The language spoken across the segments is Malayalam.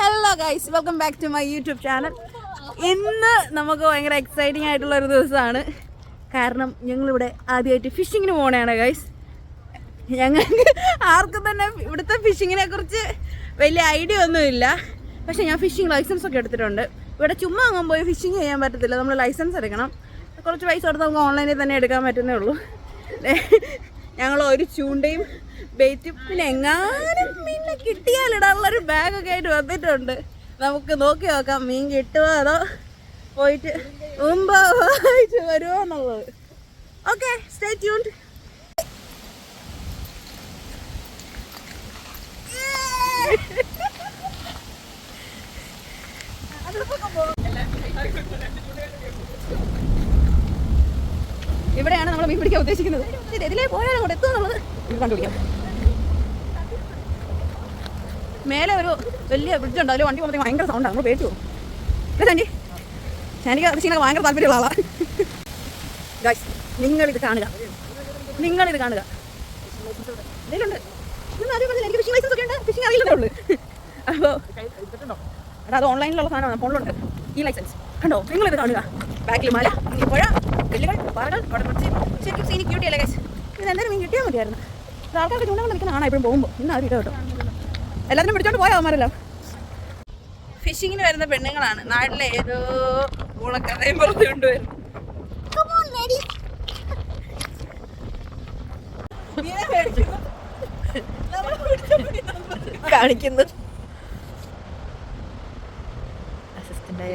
Hello guys welcome back to my YouTube channel ഇന്ന് നമുക്ക് ഭയങ്കര എക്സൈറ്റിംഗ് ആയിട്ടുള്ള ഒരു ദിവസമാണ്. കാരണം ഞങ്ങളിവിടെ ആദ്യമായിട്ട് ഫിഷിങ്ങിന് പോകണയാണ് ഗൈസ് ഞങ്ങൾക്ക് ആർക്കും തന്നെ ഇവിടുത്തെ ഫിഷിങ്ങിനെ കുറിച്ച് വലിയ ഐഡിയ ഒന്നുമില്ല. പക്ഷേ ഞാൻ ഫിഷിംഗ് ലൈസൻസ് ഒക്കെ എടുത്തിട്ടുണ്ട്. ഇവിടെ ചുമ്മാ അങ്ങ് പോയി ഫിഷിംഗ് ചെയ്യാൻ പറ്റത്തില്ല. നമ്മൾ ലൈസൻസ് എടുക്കണം. കുറച്ച് പൈസ കൊടുത്ത് നമുക്ക് ഓൺലൈനിൽ തന്നെ എടുക്കാൻ പറ്റുന്നേ ഉള്ളൂ. ഞങ്ങൾ ഒരു ചൂണ്ടയും ബെയ്റ്റും. പിന്നെ എങ്ങാനും മീനിനെ കിട്ടിയാലിടാനുള്ളൊരു ബാഗൊക്കെ ആയിട്ട് വന്നിട്ടുണ്ട്. നമുക്ക് നോക്കി നോക്കാം മീൻ കിട്ടുമോ അതോ പോയിട്ട് മുമ്പ് വായിച്ച് വരുമോ എന്നുള്ളത് ഓക്കെ സ്റ്റേ ട്യൂൺഡ് ഇവിടെയാണ് നമ്മൾ മീൻ പിടിക്കാൻ ഉദ്ദേശിക്കുന്നത്. ഇത് ഇതിലേ പോയാൽ അങ്ങോട്ട് എത്തും എന്നുള്ളത് കണ്ടുപിടിക്കാം. മേലെ ഒരു വലിയ ബ്രിഡ്ജ് ഉണ്ട്. അതിൽ വണ്ടി പോകുമ്പോൾ ഭയങ്കര സൗണ്ടാണ് നമ്മൾ പേടിച്ചു പോകും. അല്ലേ സാൻഡി അത് ഭയങ്കര താല്പര്യമുള്ള ആളാണ് ഗായ്സ് നിങ്ങളിത് കാണുക. നിങ്ങളിത് കാണുക. ഇതിലുണ്ട് എനിക്ക് ഫിഷിംഗ് ലൈസൻസ് ഒക്കെ ഉണ്ട്. ഫിഷിംഗ് അറിയില്ലേ ഉള്ളൂ. അപ്പോൾ എടാ അത് ഓൺലൈനിലുള്ള സാധനമാണ്. ഫോണിലുണ്ട്. ഈ ലൈസൻസ് കണ്ടോ? നിങ്ങളിത് കാണുക. ബാക്കിൽ മല ഇപ്പോഴാണ് പുഴ കല്ലുകൾ പാറകൾ അവിടെ കുറച്ച് ശരിക്കും സീനി ക്യൂട്ടിയല്ലേ കേസ് ഇത് എന്തായാലും മീൻ കിട്ടിയാൽ മതിയായിരുന്നു. ഇത് ആൾക്കാർക്ക് ചൂണ്ടകൾ നിൽക്കുന്ന കാണാം എപ്പോഴും പോകുമ്പോൾ ഇന്ന് ആരും കേട്ടോ. എല്ലാവരും പിടിച്ചോണ്ട് പോയാൽ അവന്മാരല്ലോ? ഫിഷിങ്ങിന് വരുന്ന പെണ്ണുങ്ങളാണ്. നാട്ടിലെ ഏതോ ഊളക്കഥയും പുറത്ത് കൊണ്ടുവരുന്നു കാണിക്കുന്നു അസിസ്റ്റന്റായ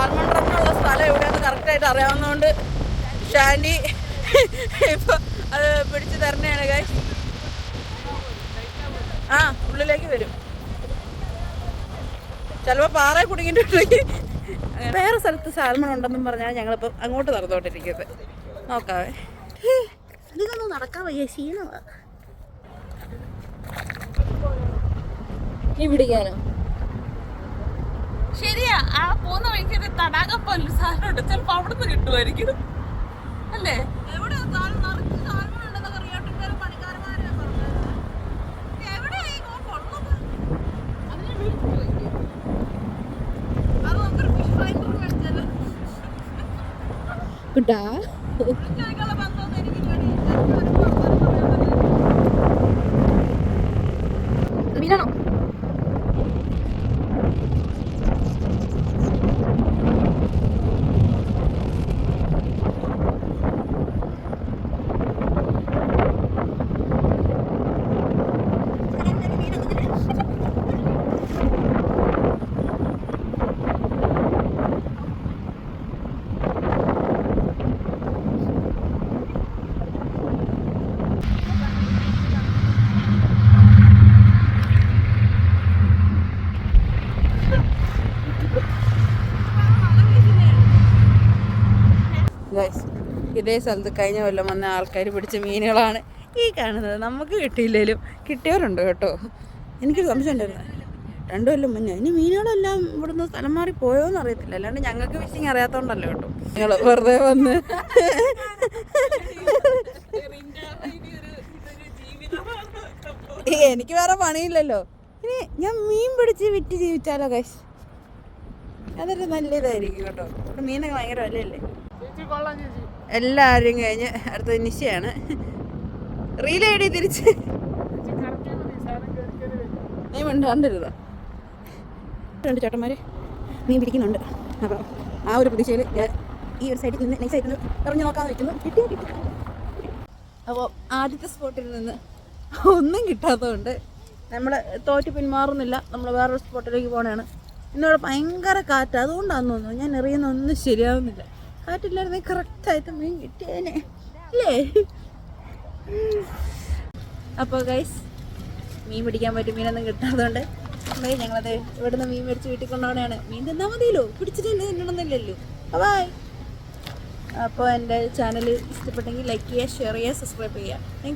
റണ്ണുള്ള സ്ഥലം എവിടെയാന്ന് കറക്റ്റായിട്ട് അറിയാവുന്നതുകൊണ്ട് ഷാൻഡി ഇപ്പൊ അത് പിടിച്ചു തരണയാണ് കൈ ആ ഉള്ളിലേക്ക് വരും. ചിലപ്പോ പാറ കുടുങ്ങിയിട്ടുണ്ടെങ്കിൽ വേറെ സ്ഥലത്ത് സാൽമൺ ഉണ്ടെന്നും പറഞ്ഞാൽ ഞങ്ങളിപ്പോ അങ്ങോട്ട് നടന്നുകൊണ്ടിരിക്കുന്നത്. നോക്കാവേ. ഇതൊന്നും നടക്കാൻ വയ്യ ക്ഷീണമാ. നീ പിടിക്കാനോ ശരിയാ. ആ പോകുന്ന വഴിക്ക് ഒരു തടാകം പോലെ സാധനമുണ്ട്. ചിലപ്പോ അവിടുന്ന് കിട്ടുമായിരിക്കും. അല്ലേ? എവിടെ സാധനം? നിറച്ച് ഇതേ സ്ഥലത്ത് കഴിഞ്ഞ കൊല്ലം വന്ന ആൾക്കാർ പിടിച്ച മീനുകളാണ്. ഈ കാണുന്നത് നമുക്ക് കിട്ടിയില്ലേലും കിട്ടിയവരുണ്ട് കേട്ടോ. എനിക്ക് സംശയം ഉണ്ടായിരുന്നു. രണ്ടു കൊല്ലം മുന്നേ. ഇനി മീനുകളെല്ലാം ഇവിടുന്ന് സ്ഥലം മാറി പോയോന്ന് അറിയത്തില്ല. അല്ലാണ്ട് ഞങ്ങൾക്ക് ഫിഷിങ് അറിയാത്തോണ്ടല്ലോ കേട്ടോ. നിങ്ങൾ വെറുതെ വന്ന് എനിക്ക് വേറെ പണിയില്ലല്ലോ. ഇനി ഞാൻ മീൻ പിടിച്ച് വിറ്റ് ജീവിച്ചാലോ കൈസ് അതൊരു നല്ല ഇതായിരിക്കും കേട്ടോ. മീനൊക്കെ ഭയങ്കര വിലയല്ലേ? എല്ലാവരും കഴിഞ്ഞ് അടുത്ത നിശയാണ് റീൽ തിരിച്ച്. നീ മിണ്ടാണ്ടിരുതോ രണ്ട് ചേട്ടന്മാര് മീൻ പിടിക്കുന്നുണ്ട്. അപ്പോൾ ആ ഒരു പ്രതീക്ഷയിൽ ഈ ഒരു സൈഡിൽ നിന്ന് നെക്സ്റ്റ് സൈഡിൽ നിന്ന് ഇറങ്ങി നോക്കാൻ നിൽക്കുന്നു കിട്ടിയോ കിട്ടി. അപ്പോൾ ആദ്യത്തെ സ്പോട്ടിൽ നിന്ന് ഒന്നും കിട്ടാത്തതുകൊണ്ട് നമ്മൾ തോറ്റ് പിന്മാറുന്നില്ല. നമ്മൾ വേറൊരു സ്പോട്ടിലേക്ക് പോകണതാണ് ഇന്നിവിടെ ഭയങ്കര കാറ്റ്. അതുകൊണ്ടാണെന്ന് തോന്നുന്നു ഞാൻ എറിയുന്ന ഒന്നും ശരിയാവുന്നില്ല. കാറ്റില്ലായിരുന്നെങ്കിൽ കറക്റ്റായിട്ട് മീൻ കിട്ടിയേനെ. അല്ലേ അപ്പോൾ ഗൈസ് മീൻ പിടിക്കാൻ പറ്റും മീനൊന്നും കിട്ടാത്തതുകൊണ്ട് ദേ ഞങ്ങളത് ഇവിടുന്ന് മീൻ മേടിച്ച് വീട്ടിൽ കൊണ്ടുപോകണതാണ്. മീൻ തിന്നാൽ മതിയല്ലോ. പിടിച്ചിട്ട് തന്നെ തിന്നണമെന്നില്ലല്ലോ. ബായ് അപ്പോൾ എന്റെ ചാനൽ ഇഷ്ടപ്പെട്ടെങ്കിൽ ലൈക്ക് ചെയ്യുക ഷെയർ ചെയ്യുക സബ്സ്ക്രൈബ് ചെയ്യുക. താങ്ക്